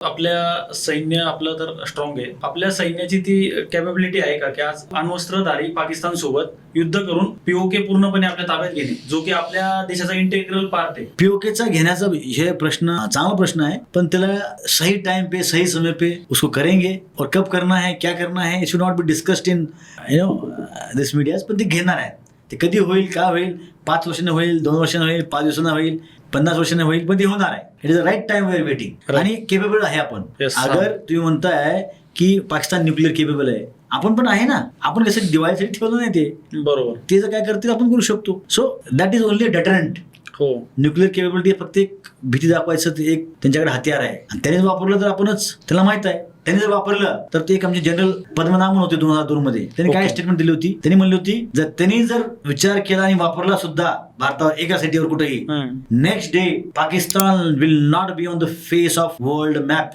आपल्या सैन्य आपलं तर स्ट्रॉंग आहे. आपल्या सैन्याची ती कॅपेबिलिटी आहे का? की आज अण्वस्त्रधारी पाकिस्तान सोबत युद्ध करून पीओके पूर्णपणे आपल्या ताब्यात घेणे जो की आपल्या देशाचा इंटेग्रल पार्ट आहे. पीओकेचा घेण्याचा हे प्रश्न चांगला प्रश्न आहे पण त्याला सही टाइम पे सही समय पे उसको करेंगे और कब करना है क्या करना है it should not be discussed in you know this medias पण ते घेणार आहेत. ते कधी होईल का होईल? पाच वर्षाने होईल दोन वर्षाने होईल पाच दिवसांना होईल पन्नास वर्षाने होईल पण ते होणार आहे. It is a right time we're waiting. आणि केपेबल आहे आपण. अगर तुम्ही म्हणताय की पाकिस्तान न्यूक्लिअर केपेबल आहे आपण पण आहे ना. आपण कसं दिवाळीसाठी ठेवलं नाही ते. बरोबर. ते जर काय करतील आपण करू शकतो. So that is only deterrent हो. न्यूक्लिअर केपेबिलिटी फक्त एक भीती दाखवायचं ते एक त्यांच्याकडे हत्यार आहे. आणि त्याने जर वापरलं तर आपणच त्याला माहीत आहे. त्यांनी जर वापरलं तर ते एक आमचे जनरल पद्मनाभन होते दोन हजार दोन मध्ये. त्यांनी काय. स्टेटमेंट दिली होती? त्यांनी म्हणली होती जर त्यांनी जर विचार केला आणि वापरला सुद्धा भारतावर एका सिटीवर कुठेही. Next day Pakistan will not be on the face of world map